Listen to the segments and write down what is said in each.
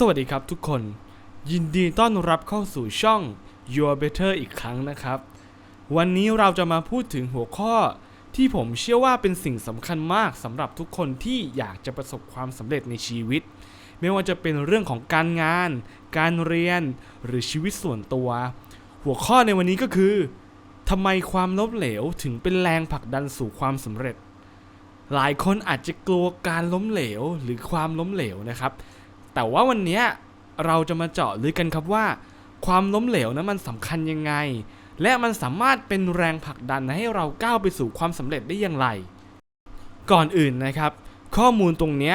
สวัสดีครับทุกคน ยินดีต้อนรับเข้าสู่ช่อง Your Better อีกครั้งนะครับ วันนี้เราจะมาพูดถึงหัวข้อที่ผมเชื่อว่าเป็นสิ่งสำคัญมากสำหรับทุกคนที่อยากจะประสบความสำเร็จในชีวิต ไม่ว่าจะเป็นเรื่องของการงาน การเรียนหรือชีวิตส่วนตัว หัวข้อในวันนี้ก็คือทำไมความล้มเหลวถึงเป็นแรงผลักดันสู่ความสำเร็จ หลายคนอาจจะกลัวการล้มเหลวหรือความล้มเหลวนะครับ แต่ว่าวันนี้เราจะมาเจาะลึกกันครับว่า ความล้มเหลวนั้นมันสำคัญยังไง และมันสามารถเป็นแรงผลักดันให้เราก้าวไปสู่ความสำเร็จได้อย่างไร ก่อนอื่นนะครับ ข้อมูลตรงนี้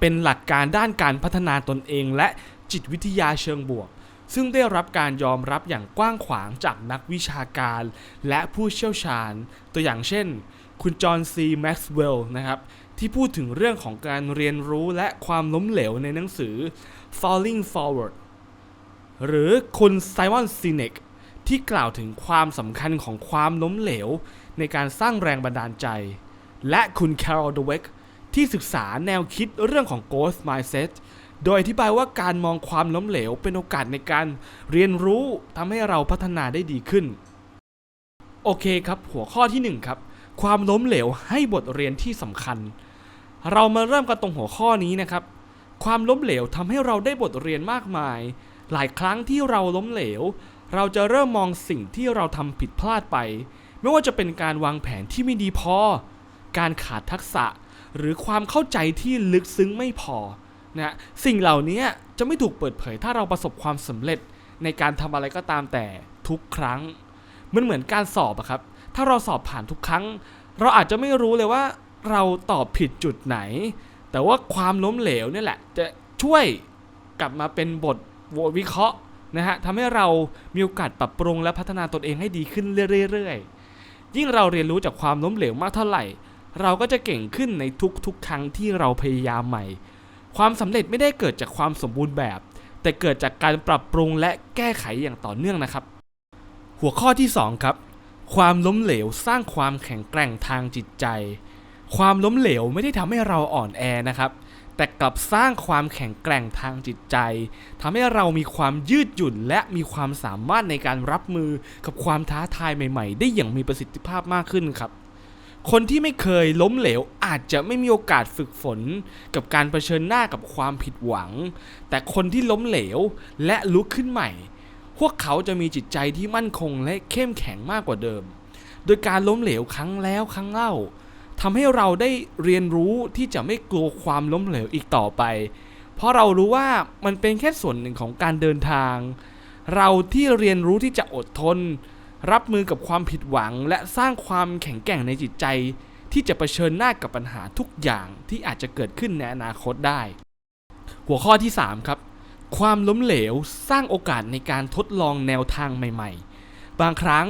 เป็นหลักการด้านการพัฒนาตนเอง และจิตวิทยาเชิงบวก ซึ่งได้รับการยอมรับอย่างกว้างขวางจากนักวิชาการ และผู้เชี่ยวชาญ ตัวอย่างเช่น คุณจอห์นซีแม็กซ์เวลล์นะครับ ที่พูดถึงเรื่องของการเรียนรู้และความล้มเหลวในหนังสือ Falling Forward หรือคุณไซมอนซีเนกที่กล่าวถึงความสำคัญของความล้มเหลว ในการสร้างแรงบันดาลใจ และคุณแคโรลดเวกที่ศึกษาแนวคิดเรื่องของ Growth Mindset โดยอธิบายว่าการมองความล้มเหลวเป็นโอกาสในการเรียนรู้ทำให้เราพัฒนาได้ดีขึ้น โอเคครับ หัวข้อที่หนึ่งครับ ความล้มเหลวให้บทเรียนที่สำคัญ เรามาเริ่มกันตรงหัวข้อนี้นะครับ ความล้มเหลวทำให้เราได้บทเรียนมากมาย หลายครั้งที่เราล้มเหลว เราจะเริ่มมองสิ่งที่เราทำผิดพลาดไป ไม่ว่าจะเป็นการวางแผนที่ไม่ดีพอ การขาดทักษะ หรือความเข้าใจที่ลึกซึ้งไม่พอนะสิ่งเหล่านี้จะไม่ถูกเปิดเผยถ้าเราประสบความสำเร็จในการทำอะไรก็ตามแต่ทุกครั้ง มันเหมือนการสอบอะครับ ถ้าเราสอบผ่านทุกครั้ง เราอาจจะไม่รู้เลยว่า เราตอบผิดจุดไหน แต่ว่าความล้มเหลวนี่แหละ จะช่วยกลับมาเป็นบทวิเคราะห์นะฮะทำให้เรามีโอกาสปรับปรุงและพัฒนาตนเองให้ดีขึ้นเรื่อยๆ ยิ่งเราเรียนรู้จากความล้มเหลวมากเท่าไหร่ เราก็จะเก่งขึ้นในทุกๆ ครั้งที่เราพยายามใหม่ ความสำเร็จไม่ได้เกิดจากความสมบูรณ์แบบ แต่เกิดจากการปรับปรุงและแก้ไขอย่างต่อเนื่องนะครับ หัวข้อที่ 2 ครับ ความล้มเหลวสร้างความแข็งแกร่งทางจิตใจ ความล้มเหลวไม่ได้ทำให้เราอ่อนแอนะครับ แต่กลับสร้างความแข็งแกร่งทางจิตใจทำให้เรามีความยืดหยุ่น และมีความสามารถในการรับมือกับความท้าทายใหม่ ๆ ได้อย่างมีประสิทธิภาพมากขึ้นครับคนที่ไม่เคยล้มเหลวอาจจะไม่มีโอกาสฝึกฝน กับการเผชิญหน้ากับความผิดหวัง แต่คนที่ล้มเหลวและลุกขึ้นใหม่ พวกเขาจะมีจิตใจที่มั่นคงและเข้มแข็งมากกว่าเดิม โดยการล้มเหลวครั้งแล้วครั้งเล่า ทำให้เราได้เรียนรู้ที่จะไม่กลัวความล้มเหลวอีกต่อไป เพราะเรารู้ว่ามันเป็นแค่ส่วนหนึ่งของการเดินทาง เราที่เรียนรู้ที่จะอดทน รับมือกับความผิดหวัง และสร้างความแข็งแกร่งในจิตใจ ที่จะเผชิญหน้ากับปัญหาทุกอย่างที่อาจจะเกิดขึ้นในอนาคตได้ หัวข้อที่ 3 ครับ ความล้มเหลวสร้างโอกาสในการทดลองแนวทางใหม่ ๆ บางครั้ง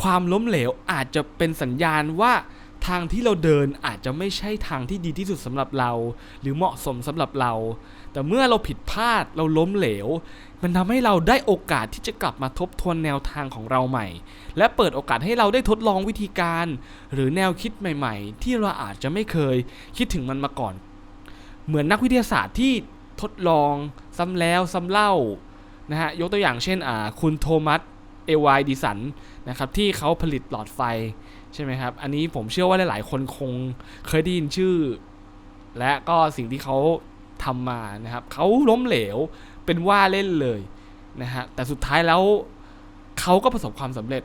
ความล้มเหลวอาจจะเป็นสัญญาณว่า ทางที่เราเดินอาจจะไม่ใช่ทางที่ดีที่สุดสำหรับเรา หรือเหมาะสมสำหรับเรา แต่เมื่อเราผิดพลาดเราล้มเหลว มันทำให้เราได้โอกาสที่จะกลับมาทบทวนแนวทางของเราใหม่ และเปิดโอกาสให้เราได้ทดลองวิธีการ หรือแนวคิดใหม่ ๆ ที่เราอาจจะไม่เคยคิดถึงมันมาก่อน เหมือนนักวิทยาศาสตร์ที่ทดลองซ้ำแล้วซ้ำเล่านะฮะยกตัวอย่างเช่นอ่าคุณโทมัสเอวายดิสันนะครับที่เขาผลิตหลอดไฟ ใช่ไหมครับ อันนี้ผมเชื่อว่าหลาย ๆ คนคงเคยได้ยินชื่อ และก็สิ่งที่เขาทำมานะครับเขาล้มเหลวเป็นว่าเล่นเลยนะฮะแต่สุดท้ายแล้วเขาก็ประสบความสำเร็จ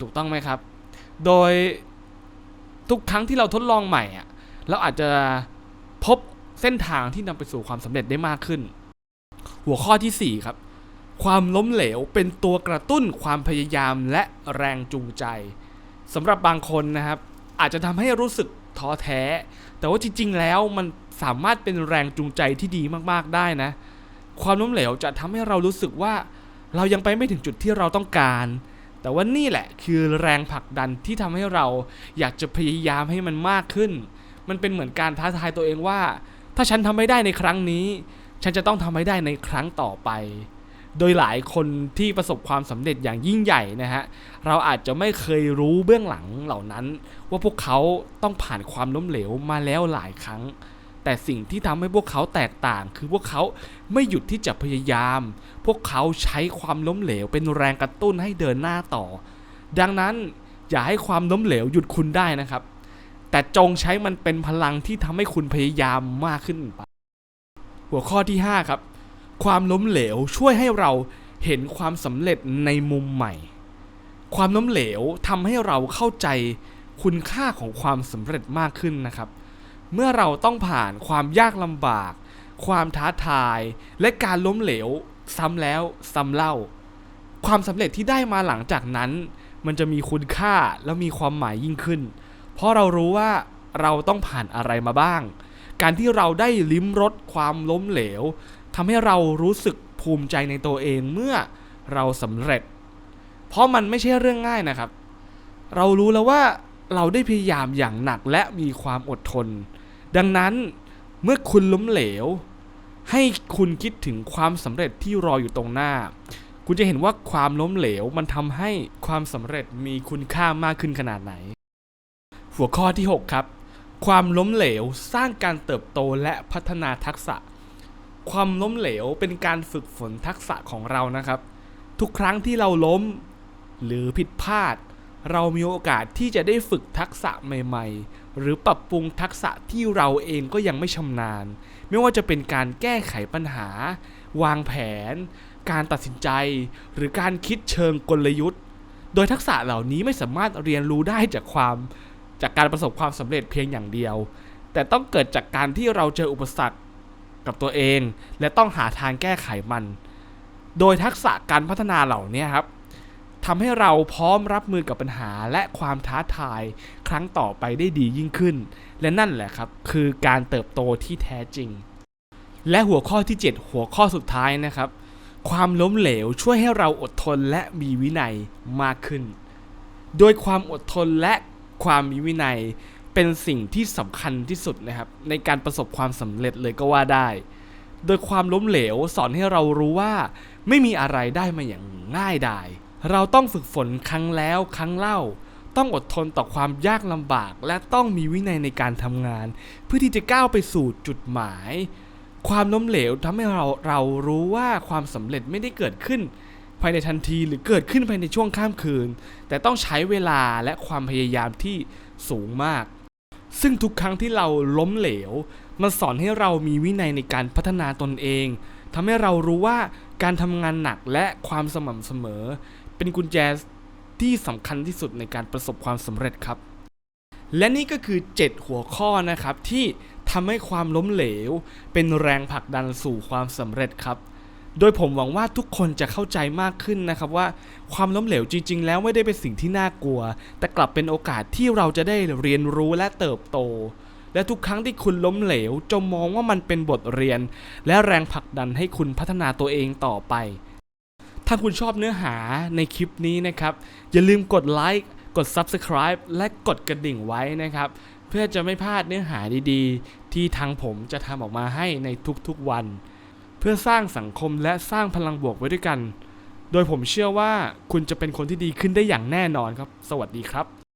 ถูกต้องไหมครับ โดยทุกครั้งที่เราทดลองใหม่อะเราอาจจะพบเส้นทางที่นำไปสู่ความสำเร็จได้มากขึ้น หัวข้อที่ 4 ครับ ความล้มเหลวเป็นตัวกระตุ้นความพยายามและแรงจูงใจ สำหรับบางคนนะครับ อาจจะทำให้รู้สึกท้อแท้ แต่ว่าจริง ๆ แล้วมันสามารถเป็นแรงจูงใจที่ดีมากๆได้นะ ความล้มเหลวจะทำให้เรารู้สึกว่าเรายังไปไม่ถึงจุดที่เราต้องการ แต่ว่านี่แหละคือแรงผลักดันที่ทำให้เราอยากจะพยายามให้มันมากขึ้น มันเป็นเหมือนการท้าทายตัวเองว่า ถ้าฉันทำไม่ได้ในครั้งนี้ ฉันจะต้องทำให้ได้ในครั้งต่อไป โดยหลายคนที่ประสบความสำเร็จอย่างยิ่งใหญ่นะฮะ เราอาจจะไม่เคยรู้เบื้องหลังเหล่านั้น ว่าพวกเขาต้องผ่านความล้มเหลวมาแล้วหลายครั้ง แต่สิ่งที่ทำให้พวกเขาแตกต่าง คือพวกเขาไม่หยุดที่จะพยายาม พวกเขาใช้ความล้มเหลวเป็นแรงกระตุ้นให้เดินหน้าต่อ ดังนั้นอย่าให้ความล้มเหลวหยุดคุณได้นะครับ แต่จงใช้มันเป็นพลังที่ทำให้คุณพยายามมากขึ้นไปหัวข้อที่ 5 ครับ ความล้มเหลวช่วยให้เราเห็นความสำเร็จในมุมใหม่ ความล้มเหลวทำให้เราเข้าใจคุณค่าของความสำเร็จมากขึ้นนะครับ เมื่อเราต้องผ่านความยากลำบาก ความท้าทาย และการล้มเหลวซ้ำแล้วซ้ำเล่า ความสำเร็จที่ได้มาหลังจากนั้น มันจะมีคุณค่าและมีความหมายยิ่งขึ้น เพราะเรารู้ว่าเราต้องผ่านอะไรมาบ้าง การที่เราได้ลิ้มรสความล้มเหลว ทำให้เรารู้สึกภูมิใจในตัวเองเมื่อเราสำเร็จ เพราะมันไม่ใช่เรื่องง่ายนะครับ เรารู้แล้วว่าเราได้พยายามอย่างหนักและมีความอดทน ดังนั้นเมื่อคุณล้มเหลว ให้คุณคิดถึงความสำเร็จที่รออยู่ตรงหน้า คุณจะเห็นว่าความล้มเหลวมันทำให้ความสำเร็จมีคุณค่ามากขึ้นขนาดไหน หัวข้อที่ 6 ครับ ความล้มเหลวสร้างการเติบโตและพัฒนาทักษะ ความล้มเหลวเป็นการฝึกฝนทักษะของเรานะครับ ทุกครั้งที่เราล้มหรือผิดพลาด เรามีโอกาสที่จะได้ฝึกทักษะใหม่ ๆ หรือปรับปรุงทักษะที่เราเองก็ยังไม่ชำนาญ ไม่ว่าจะเป็นการแก้ไขปัญหา วางแผน การตัดสินใจ หรือการคิดเชิงกลยุทธ์ โดยทักษะเหล่านี้ไม่สามารถเรียนรู้ได้จากความจากการประสบความสำเร็จเพียงอย่างเดียว แต่ต้องเกิดจากการที่เราเจออุปสรรค กับตัวเอง และต้องหาทางแก้ไขมัน โดยทักษะการพัฒนาเหล่านี้ครับทำให้เราพร้อมรับมือกับปัญหาและความท้าทายครั้งต่อไปได้ดียิ่งขึ้น และนั่นแหละครับ คือการเติบโตที่แท้จริง และหัวข้อที่ 7 หัวข้อสุดท้ายนะครับ ความล้มเหลวช่วยให้เราอดทนและมีวินัยมากขึ้น โดยความอดทนและความมีวินัย เป็นสิ่งที่สำคัญที่สุดนะครับ ในการประสบความสำเร็จเลยก็ว่าได้ โดยความล้มเหลวสอนให้เรารู้ว่า ไม่มีอะไรได้มาอย่างง่ายดาย เราต้องฝึกฝนครั้งแล้วครั้งเล่า ต้องอดทนต่อความยากลำบาก และต้องมีวินัยในการทำงาน เพื่อที่จะก้าวไปสู่จุดหมาย ความล้มเหลวทำให้เราเรารู้ว่าความสำเร็จไม่ได้เกิดขึ้นภายในทันทีหรือเกิดขึ้นภายในช่วงข้ามคืน แต่ต้องใช้เวลาและความพยายามที่สูงมาก ซึ่งทุกครั้งที่เราล้มเหลว มันสอนให้เรามีวินัยในการพัฒนาตนเองทำให้เรารู้ว่าการทำงานหนักและความสม่ำเสมอ เป็นกุญแจที่สำคัญที่สุดในการประสบความสำเร็จครับ และนี่ก็คือ 7 หัวข้อนะครับที่ทำให้ความล้มเหลว เป็นแรงผลักดันสู่ความสำเร็จครับ โดยผมหวังว่าทุกคนจะเข้าใจมากขึ้นนะครับว่าความล้มเหลวจริง ๆ แล้วไม่ได้เป็นสิ่งที่น่ากลัว แต่กลับเป็นโอกาสที่เราจะได้เรียนรู้และเติบโต และทุกครั้งที่คุณล้มเหลวจงมองว่ามันเป็นบทเรียน และแรงผลักดันให้คุณพัฒนาตัวเองต่อไป ถ้าคุณชอบเนื้อหาในคลิปนี้นะครับ อย่าลืมกดไลค์กด Subscribe และกดกระดิ่งไว้นะครับ เพื่อจะไม่พลาดเนื้อหาดีๆ ที่ทางผมจะทำออกมาให้ในทุกๆวัน พื่อสร้างสังคมและสร้างพลังบวกไว้ด้วยกัน โดยผมเชื่อว่าคุณจะเป็นคนที่ดีขึ้นได้อย่างแน่นอนครับ สวัสดีครับ